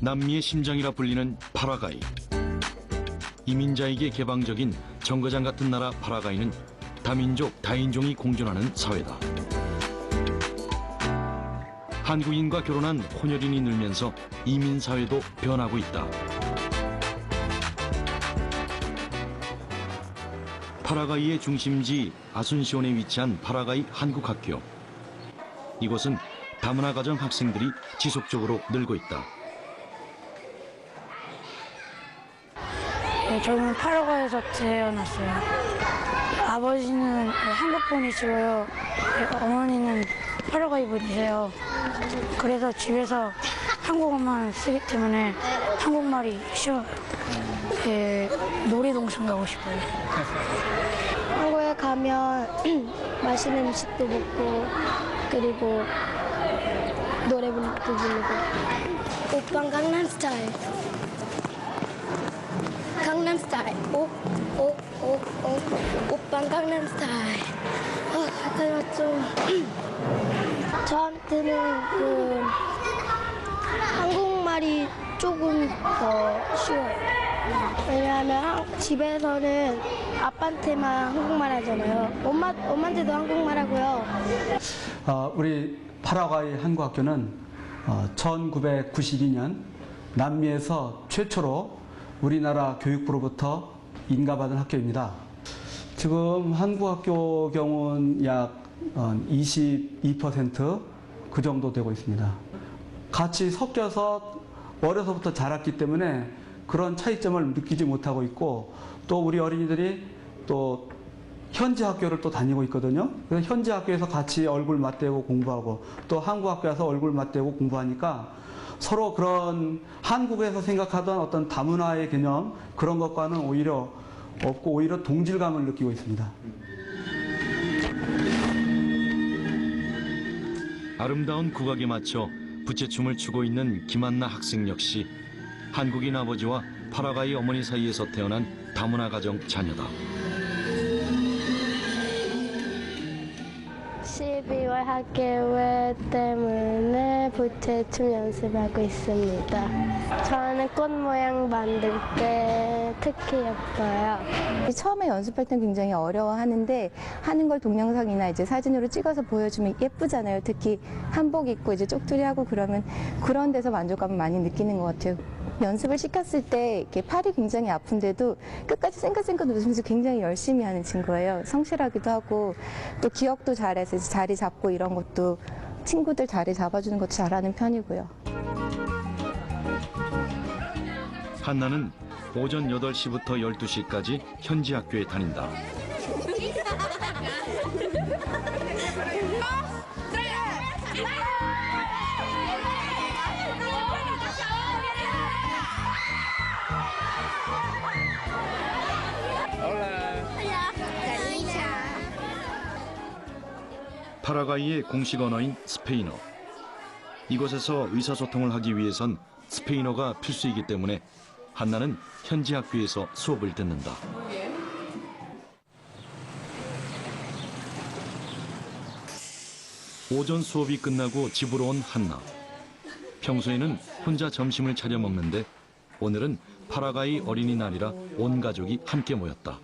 남미의 심장이라 불리는 파라과이. 이민자에게 개방적인 정거장 같은 나라 파라과이는 다민족, 다인종이 공존하는 사회다. 한국인과 결혼한 혼혈인이 늘면서 이민 사회도 변하고 있다. 파라과이의 중심지 아순시온에 위치한 파라과이 한국학교. 이곳은 다문화 가정 학생들이 지속적으로 늘고 있다. 네, 저는 파라과에서 태어났어요. 아버지는 한국 분이시고요. 네, 어머니는 파라과이 분이세요. 그래서 집에서 한국어만 쓰기 때문에 한국말이 쉬워요. 예, 놀이동산 가고 싶어요. 한국에 가면 맛있는 음식도 먹고 그리고 노래도 부르고 오빤 강남 스타일 강남 스타일 오 오 오 오 오빤 강남 스타일 아 약간 좀 저한테는 그 한국말이 조금 더 쉬워요. 왜냐하면 한- 집에서는 아빠한테만 한국말 하잖아요. 엄마, 엄마한테도 한국말 하고요. 어, 우리 파라과이 한국학교는 어, 1992년 남미에서 최초로 우리나라 교육부로부터 인가받은 학교입니다. 지금 한국 학교 경우는 약 22%그 정도 되고 있습니다. 같이 섞여서 어려서부터 자랐기 때문에 그런 차이점을 느끼지 못하고 있고 또 우리 어린이들이 또 현지 학교를 또 다니고 있거든요. 그래서 현지 학교에서 같이 얼굴 맞대고 공부하고 또 한국 학교에서 얼굴 맞대고 공부하니까 서로 그런 한국에서 생각하던 어떤 다문화의 개념 그런 것과는 오히려 없고 오히려 동질감을 느끼고 있습니다. 아름다운 국악에 맞춰 부채춤을 추고 있는 김한나 학생 역시 한국인 아버지와 파라과이 어머니 사이에서 태어난 다문화 가정 자녀다. 12월 학교회 때문에 부채춤 연습하고 있습니다. 저는 꽃 모양 만들 때 특히 예뻐요. 처음에 연습할 땐 굉장히 어려워하는데 하는 걸 동영상이나 이제 사진으로 찍어서 보여주면 예쁘잖아요. 특히 한복 입고 이제 쪽투리 하고 그러면 그런 데서 만족감을 많이 느끼는 것 같아요. 연습을 시켰을 때 이렇게 팔이 굉장히 아픈데도 끝까지 생각생각 웃으면서 굉장히 열심히 하는 친구예요. 성실하기도 하고 또 기억도 잘해서 자리 잡고 이런 것도 친구들 자리 잡아주는 것도 잘하는 편이고요. 한나는 오전 8시부터 12시까지 현지 학교에 다닌다. 파라과이의 공식 언어인 스페인어. 이곳에서 의사소통을 하기 위해선 스페인어가 필수이기 때문에 한나는 현지 학교에서 수업을 듣는다. 오전 수업이 끝나고 집으로 온 한나. 평소에는 혼자 점심을 차려 먹는데 오늘은 파라과이 어린이날이라 온 가족이 함께 모였다.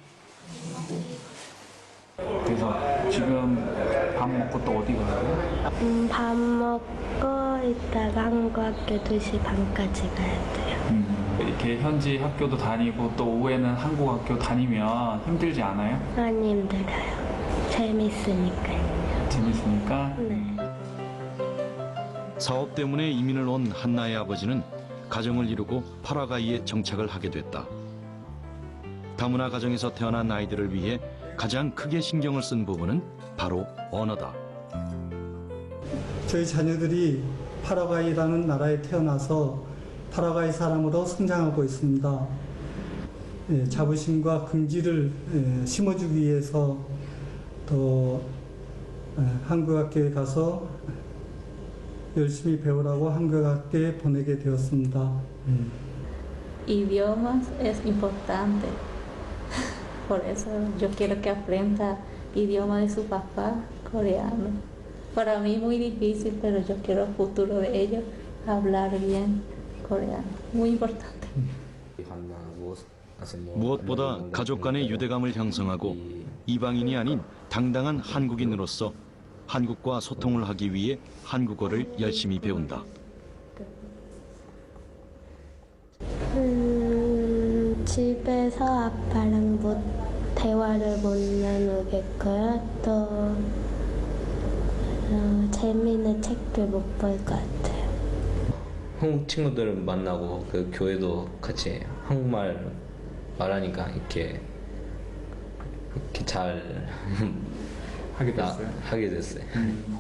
그래서 지금 밥 먹고 또 어디 가요? 음, 밥 먹고 이따가 한국 학교 2시 반까지 가야 돼요. 음, 이렇게 현지 학교도 다니고 또 오후에는 한국 학교 다니면 힘들지 않아요? 많이 힘들어요. 재밌으니까요. 재밌으니까? 네. 사업 때문에 이민을 온 한나의 아버지는 가정을 이루고 파라과이에 정착을 하게 됐다. 다문화 가정에서 태어난 아이들을 위해 가장 크게 신경을 쓴 부분은 바로 언어다. 저희 자녀들이 파라과이라는 나라에 태어나서 파라과이 사람으로 성장하고 있습니다. 예, 자부심과 긍지를 예, 심어주기 위해서 또 예, 한국학교에 가서 열심히 배우라고 한국학교에 보내게 되었습니다. 예. idiomas es importante. Por eso yo quiero que aprenda idioma de su papá, coreano. Para mí muy difícil, pero yo quiero el futuro de ellos hablar bien coreano. Muy importante. 무엇보다 가족 간의 유대감을 형성하고 이방인이 아닌 당당한 한국인으로서 한국과 소통을 하기 위해 한국어를 열심히 배운다. 음, 집에서 아빠랑 못 대화를 못 나누겠고요. 또 어, 재미있는 책들 못볼 것 같아요. 한국 친구들 만나고 그 교회도 같이 한국말 말하니까 이렇게 이렇게 잘 하게 나- 됐어요. 하게 됐어요.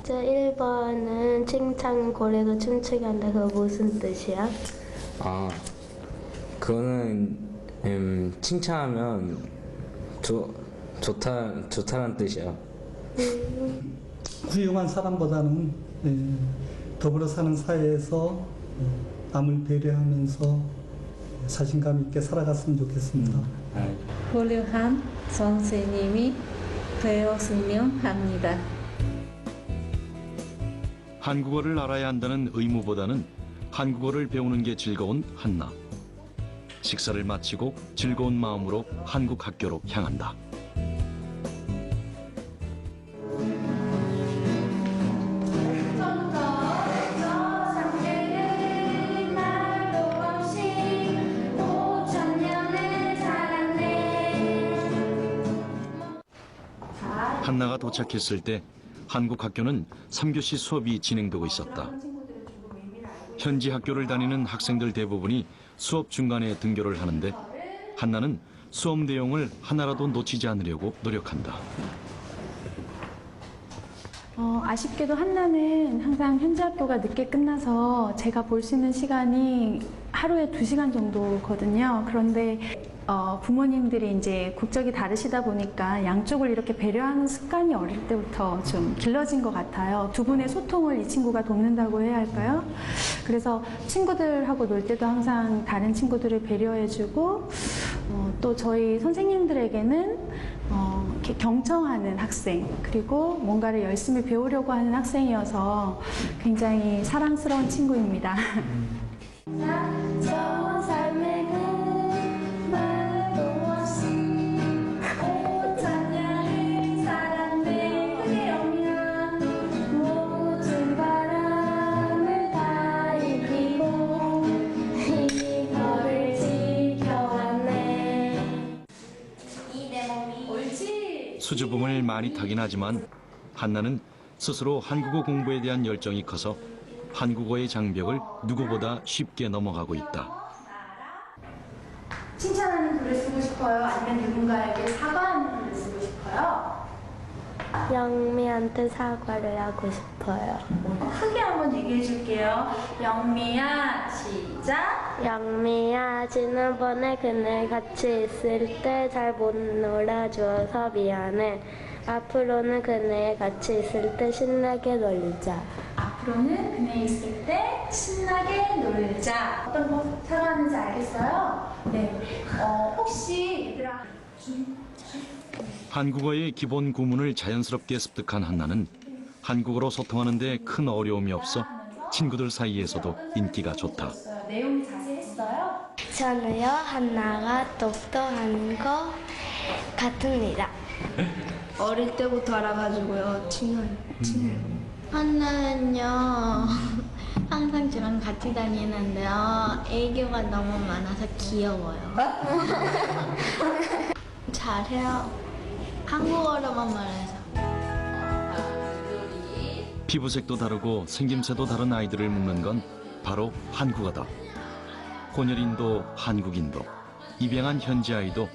저 1번은 칭찬 고래도 춤추게 한다. 그거 무슨 뜻이야? 아 그거는 음, 칭찬하면 좋 좋다 좋다는 뜻이야. 훌륭한 사람보다는 예, 더불어 사는 사회에서 예, 남을 배려하면서 자신감 있게 살아갔으면 좋겠습니다. 훌륭한 선생님이 되었으면 합니다. 한국어를 알아야 한다는 의무보다는 한국어를 배우는 게 즐거운 한나. 식사를 마치고 즐거운 마음으로 한국 학교로 향한다. 한나가 도착했을 때 한국 학교는 3교시 수업이 진행되고 있었다. 현지 학교를 다니는 학생들 대부분이 수업 중간에 등교를 하는데 한나는 수업 내용을 하나라도 놓치지 않으려고 노력한다. 어, 아쉽게도 한나는 항상 현지 학교가 늦게 끝나서 제가 볼 수 있는 시간이 하루에 두 시간 정도거든요. 그런데 어, 부모님들이 이제 국적이 다르시다 보니까 양쪽을 이렇게 배려하는 습관이 어릴 때부터 좀 길러진 것 같아요. 두 분의 소통을 이 친구가 돕는다고 해야 할까요? 그래서 친구들하고 놀 때도 항상 다른 친구들을 배려해주고 어, 또 저희 선생님들에게는 어, 이렇게 경청하는 학생 그리고 뭔가를 열심히 배우려고 하는 학생이어서 굉장히 사랑스러운 친구입니다. 수줍음을 많이 타긴 하지만 한나는 스스로 한국어 공부에 대한 열정이 커서 한국어의 장벽을 누구보다 쉽게 넘어가고 있다. 칭찬하는 글을 쓰고 싶어요? 아니면 누군가에게 사과하는 글을 쓰고 싶어요? 영미한테 사과를 하고 싶어요. 크게 한번 얘기해 줄게요. 영미야, 시작. 영미야, 지난번에 그네 같이 있을 때 잘 못 놀아주어서 미안해. 앞으로는 그네 같이 있을 때 신나게 놀자. 앞으로는 그네 있을 때 신나게 놀자. 어떤 거 사과하는지 알겠어요? 네. 어, 혹시 얘들아. 한국어의 기본 구문을 자연스럽게 습득한 한나는 한국어로 소통하는 데 큰 어려움이 없어 친구들 사이에서도 인기가 좋다. 내용이 자세했어요? 저는요, 한나가 똑똑한 거 같습니다. 어릴 때부터 알아가지고요. 친해요. 한나는요 항상 저랑 같이 다니는데요 애교가 너무 많아서 귀여워요 잘해요 한국어로만 말해서 피부색도 다르고 생김새도 다른 아이들을 묶는 건 바로 한국어다. 혼혈인도 한국인도 입양한 현지 아이도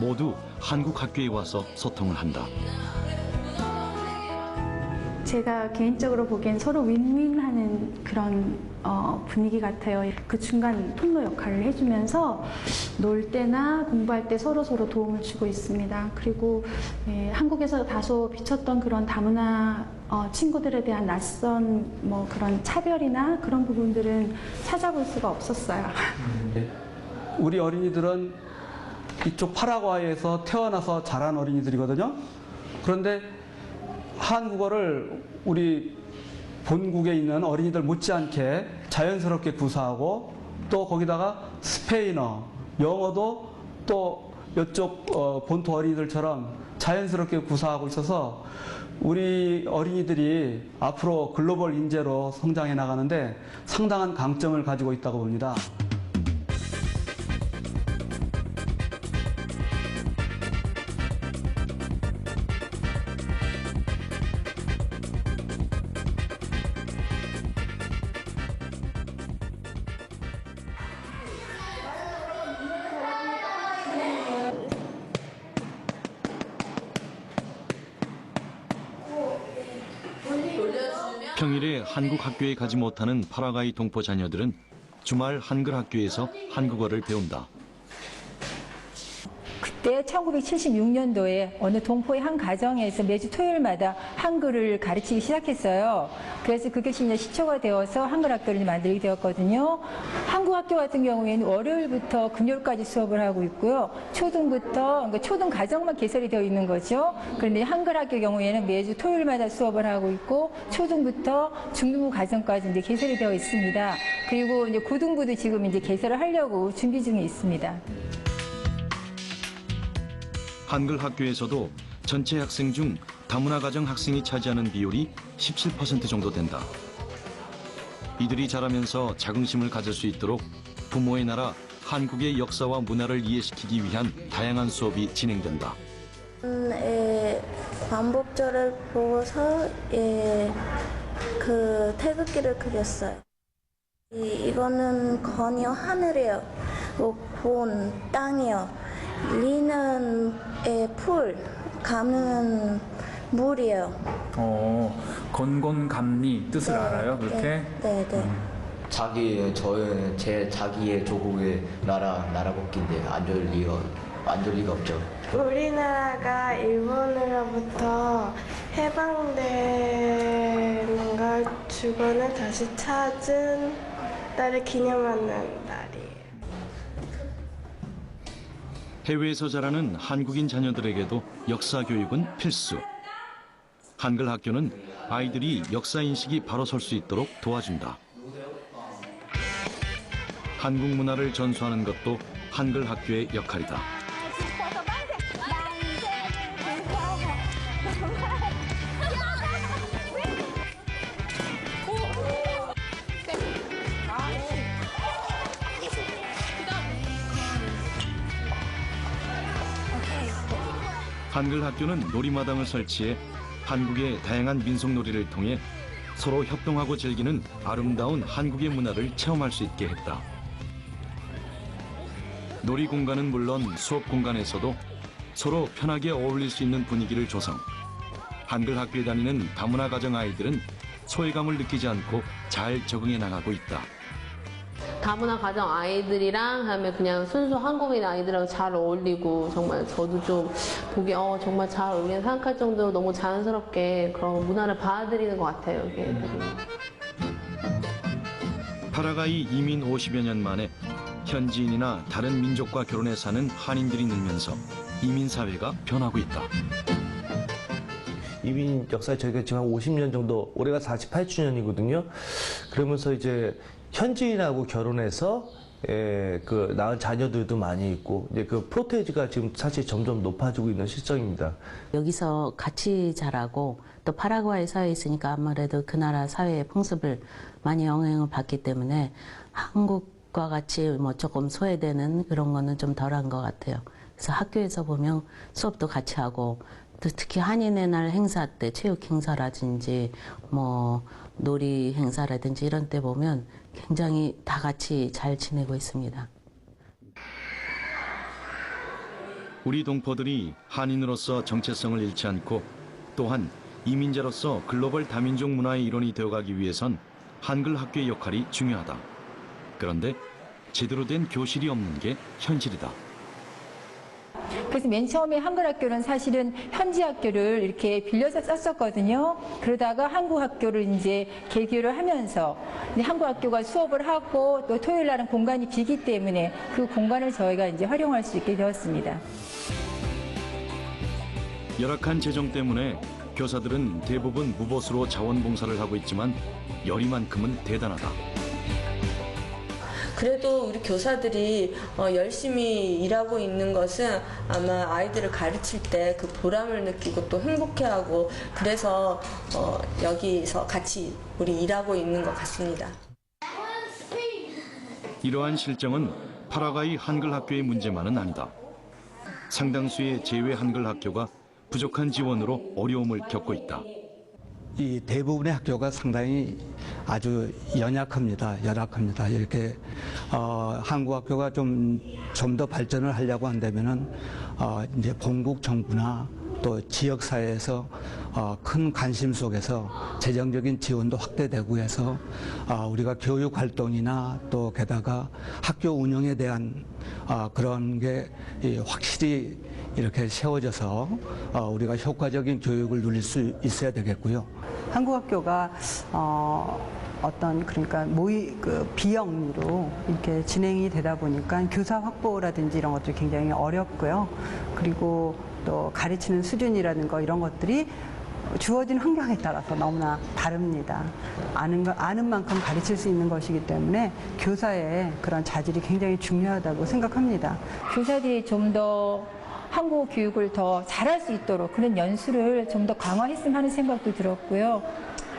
모두 한국 학교에 와서 소통을 한다. 제가 개인적으로 보기엔 서로 윈윈하는 그런 어, 분위기 같아요. 그 중간 통로 역할을 해주면서 놀 때나 공부할 때 서로 서로 도움을 주고 있습니다. 그리고 예, 한국에서 다소 비쳤던 그런 다문화 어, 친구들에 대한 낯선 뭐 그런 차별이나 그런 부분들은 찾아볼 수가 없었어요. 우리 어린이들은 이쪽 파라과이에서 태어나서 자란 어린이들이거든요. 그런데 한국어를 우리 본국에 있는 어린이들 못지않게 자연스럽게 구사하고 또 거기다가 스페인어, 영어도 또 이쪽 어, 본토 어린이들처럼 자연스럽게 구사하고 있어서 우리 어린이들이 앞으로 글로벌 인재로 성장해 나가는데 상당한 강점을 가지고 있다고 봅니다. 평일에 한국 학교에 가지 못하는 파라과이 동포 자녀들은 주말 한글 학교에서 한국어를 배운다. 그때 1976년도에 어느 동포의 한 가정에서 매주 토요일마다 한글을 가르치기 시작했어요. 그래서 그것이 이제 시초가 되어서 한글 학교를 만들게 되었거든요. 한국 학교 같은 경우에는 월요일부터 금요일까지 수업을 하고 있고요. 초등부터 그러니까 초등 과정만 개설이 되어 있는 거죠. 그런데 한글 학교 경우에는 매주 토요일마다 수업을 하고 있고 초등부터 중등부 과정까지 이제 개설이 되어 있습니다. 그리고 이제 고등부도 지금 이제 개설을 하려고 준비 중에 있습니다. 한글 학교에서도 전체 학생 중 다문화 가정 학생이 차지하는 비율이 17% 정도 된다. 이들이 자라면서 자긍심을 가질 수 있도록 부모의 나라 한국의 역사와 문화를 이해시키기 위한 다양한 수업이 진행된다. 음, 에, 반복절을 보고서 예, 그 태극기를 그렸어요. 이, 이거는 건이요 하늘이에요. 뭐, 본 땅이요. 리는 에, 풀, 감은 물이에요. 어, 건건감리 뜻을 알아요, 그렇게? 네, 네. 자기 저의 제 자기의 조국의 나라 나라국기인데 안줄 리가 안줄 리가 없죠. 우리나라가 일본으로부터 해방되는 걸 주권을 다시 찾은 날을 기념하는 날이에요. 해외에서 자라는 한국인 자녀들에게도 역사 교육은 필수. 한글 학교는 아이들이 역사 인식이 바로 설 수 있도록 도와준다. 한국 문화를 전수하는 것도 한글 학교의 역할이다. 한글 학교는 놀이마당을 설치해 한국의 다양한 민속놀이를 통해 서로 협동하고 즐기는 아름다운 한국의 문화를 체험할 수 있게 했다. 놀이 공간은 물론 수업 공간에서도 서로 편하게 어울릴 수 있는 분위기를 조성. 한글 학교에 다니는 다문화 가정 아이들은 소외감을 느끼지 않고 잘 적응해 나가고 있다. 다문화 가정 아이들이랑 하면 그냥 순수 한국인 아이들하고 잘 어울리고 정말 저도 좀 보기 어 정말 잘 어울리는 생각할 정도로 너무 자연스럽게 그런 문화를 받아들이는 것 같아요. 이게. 파라과이 이민 50여 년 만에 현지인이나 다른 민족과 결혼해 사는 한인들이 늘면서 이민 사회가 변하고 있다. 이민 역사에 저희가 지금 한 50년 정도, 올해가 48주년이거든요. 그러면서 이제 현지인하고 결혼해서 예, 그 낳은 자녀들도 많이 있고 이제 그 프로테이지가 지금 사실 점점 높아지고 있는 시점입니다. 여기서 같이 자라고 또 파라과이 사회에 있으니까 아무래도 그 나라 사회의 풍습을 많이 영향을 받기 때문에 한국과 같이 뭐 조금 소외되는 그런 거는 좀 덜한 것 같아요. 그래서 학교에서 보면 수업도 같이 하고 또 특히 한인의 날 행사 때 체육 행사라든지 뭐 놀이 행사라든지 이런 때 보면 굉장히 다 같이 잘 지내고 있습니다. 우리 동포들이 한인으로서 정체성을 잃지 않고 또한 이민자로서 글로벌 다민족 문화의 일원이 되어가기 위해선 한글 학교의 역할이 중요하다. 그런데 제대로 된 교실이 없는 게 현실이다. 그래서 맨 처음에 한글 학교는 사실은 현지 학교를 이렇게 빌려서 썼었거든요. 그러다가 한국 학교를 이제 개교를 하면서 한국 학교가 수업을 하고 또 토요일 날은 공간이 비기 때문에 그 공간을 저희가 이제 활용할 수 있게 되었습니다. 열악한 재정 때문에 교사들은 대부분 무보수로 자원봉사를 하고 있지만 열의만큼은 대단하다. 그래도 우리 교사들이 어, 열심히 일하고 있는 것은 아마 아이들을 가르칠 때 그 보람을 느끼고 또 행복해하고 그래서 어, 여기서 같이 우리 일하고 있는 것 같습니다. 이러한 실정은 파라과이 한글 학교의 문제만은 아니다. 상당수의 제외 한글 학교가 부족한 지원으로 어려움을 겪고 있다. 이 대부분의 학교가 상당히 아주 연약합니다. 열악합니다. 이렇게 어, 한국 학교가 좀 좀 더 발전을 하려고 한다면은 어, 이제 본국 정부나 또 지역 사회에서 어, 큰 관심 속에서 재정적인 지원도 확대되고 해서 어, 우리가 교육 활동이나 또 게다가 학교 운영에 대한 어, 그런 게 이, 확실히 이렇게 세워져서 어, 우리가 효과적인 교육을 누릴 수 있어야 되겠고요. 한국 학교가 어, 어떤 그러니까 모의 그 비영리로 이렇게 진행이 되다 보니까 교사 확보라든지 이런 것들이 굉장히 어렵고요. 그리고 또 가르치는 수준이라는 거 이런 것들이 주어진 환경에 따라서 너무나 다릅니다. 아는 거, 아는 만큼 가르칠 수 있는 것이기 때문에 교사의 그런 자질이 굉장히 중요하다고 생각합니다. 교사들이 좀더 한국어 교육을 더 잘할 수 있도록 그런 연수를 좀 더 강화했으면 하는 생각도 들었고요.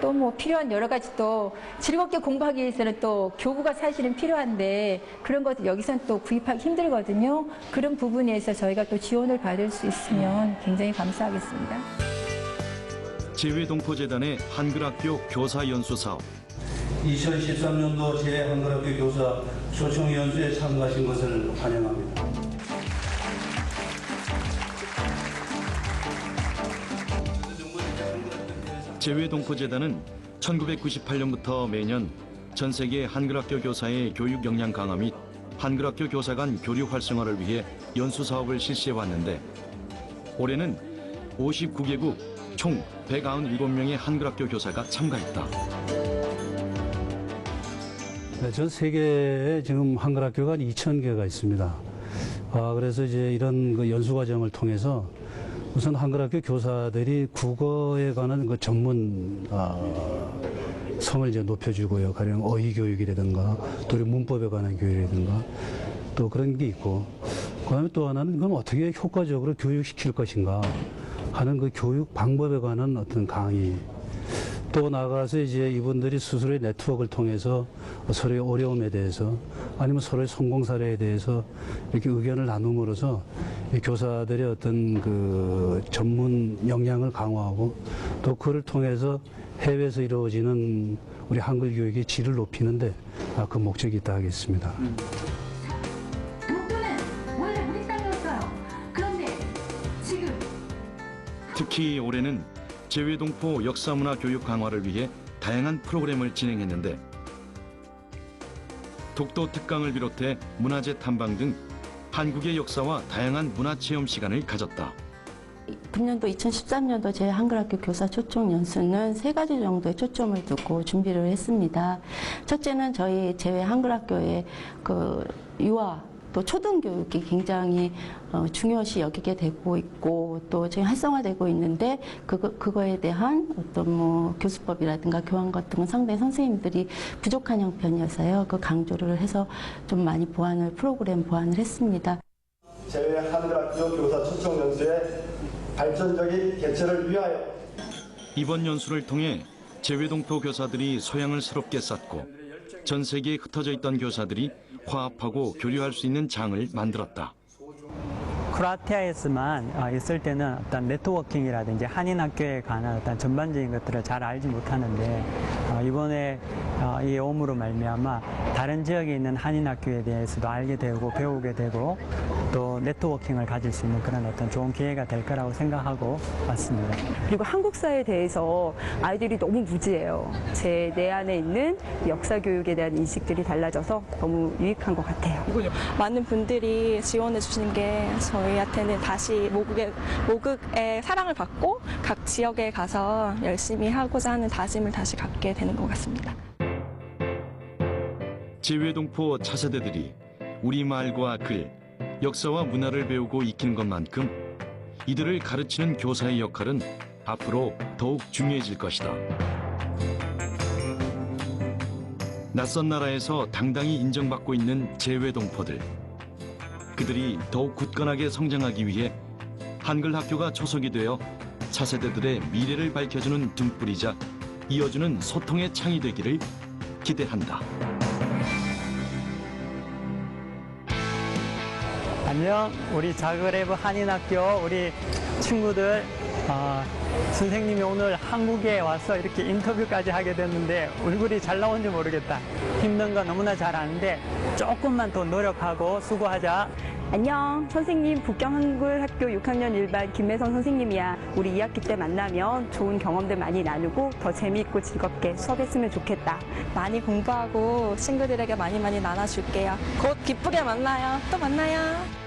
또 뭐 필요한 여러 가지 또 즐겁게 공부하기 위해서는 또 교구가 사실은 필요한데 그런 것들 여기선 또 구입하기 힘들거든요. 그런 부분에서 저희가 또 지원을 받을 수 있으면 굉장히 감사하겠습니다. 제외동포재단의 한글학교 교사 연수 사업 2013년도 제1한글학교 교사 초청 연수에 참가하신 것을 환영합니다. 제외동포재단은 1998년부터 매년 전 세계 한글학교 교사의 교육 역량 강화 및 한글학교 교사 간 교류 활성화를 위해 연수 사업을 실시해 왔는데 올해는 59개국 총 197명의 한글학교 교사가 참가했다. 네, 전 세계에 지금 한글 학교가 한 2,000개가 있습니다. 아, 그래서 이제 이런 그 연수 과정을 통해서 우선 한글 학교 교사들이 국어에 관한 그 전문 아, 성을 이제 높여주고요. 가령 어휘 교육이라든가 또 문법에 관한 교육이라든가 또 그런 게 있고 그다음에 또 하나는 그럼 어떻게 효과적으로 교육시킬 것인가 하는 그 교육 방법에 관한 어떤 강의 또 나가서 이제 이분들이 스스로의 네트워크를 통해서 서로의 어려움에 대해서 아니면 서로의 성공 사례에 대해서 이렇게 의견을 나눔으로써 이 교사들의 어떤 그 전문 역량을 강화하고 또 그를 통해서 해외에서 이루어지는 우리 한글 교육의 질을 높이는데 아, 그 목적이 있다 하겠습니다. 지금 특히 올해는 제외동포 역사문화 교육 강화를 위해 다양한 프로그램을 진행했는데 독도 특강을 비롯해 문화재 탐방 등 한국의 역사와 다양한 문화 체험 시간을 가졌다. 금년도 2013년도 제 한글학교 교사 초청 연수는 세 가지 정도의 초점을 두고 준비를 했습니다. 첫째는 저희 제외 한글학교의 그 유아 또 초등교육이 굉장히 어, 중요시 여기게 되고 있고 또 지금 활성화되고 있는데 그거, 그거에 대한 어떤 뭐 교수법이라든가 교환 같은 건 상당히 선생님들이 부족한 형편이어서요. 그 강조를 해서 좀 많이 보완을 프로그램 보완을 했습니다. 제외 한글학교 교사 초청 연수의 발전적인 개최를 위하여 이번 연수를 통해 제외동포 교사들이 소양을 새롭게 쌓고 전 세계에 흩어져 있던 교사들이 화합하고 교류할 수 있는 장을 만들었다. 크로아티아에서만 어, 있을 때는 어떤 네트워킹이라든지 한인 학교에 관한 어떤 전반적인 것들을 잘 알지 못하는데 어, 이번에 어, 이 오므로 말미암아 다른 지역에 있는 한인 학교에 대해서도 알게 되고 배우게 되고 또 네트워킹을 가질 수 있는 그런 어떤 좋은 기회가 될 거라고 생각하고 왔습니다. 그리고 한국사에 대해서 아이들이 너무 무지해요. 제 내 안에 있는 역사 교육에 대한 인식들이 달라져서 너무 유익한 것 같아요. 많은 분들이 지원해 주신 게 저희한테는 다시 모국의, 모국의 사랑을 받고 각 지역에 가서 열심히 하고자 하는 다짐을 다시 갖게 되는 것 같습니다. 제외동포 차세대들이 우리말과 글, 역사와 문화를 배우고 익히는 것만큼 이들을 가르치는 교사의 역할은 앞으로 더욱 중요해질 것이다. 낯선 나라에서 당당히 인정받고 있는 재외동포들. 그들이 더욱 굳건하게 성장하기 위해 한글 학교가 초석이 되어 차세대들의 미래를 밝혀주는 등불이자 이어주는 소통의 창이 되기를 기대한다. 안녕, 우리 자그레브 한인학교 우리 친구들. 어, 선생님이 오늘 한국에 와서 이렇게 인터뷰까지 하게 됐는데 얼굴이 잘 나온지 모르겠다. 힘든 거 너무나 잘 아는데 조금만 더 노력하고 수고하자. 안녕, 선생님 북경한글학교 6학년 1반 김매성 선생님이야. 우리 2학기 때 만나면 좋은 경험들 많이 나누고 더 재미있고 즐겁게 수업했으면 좋겠다. 많이 공부하고 친구들에게 많이 많이 나눠줄게요. 곧 기쁘게 만나요. 또 만나요.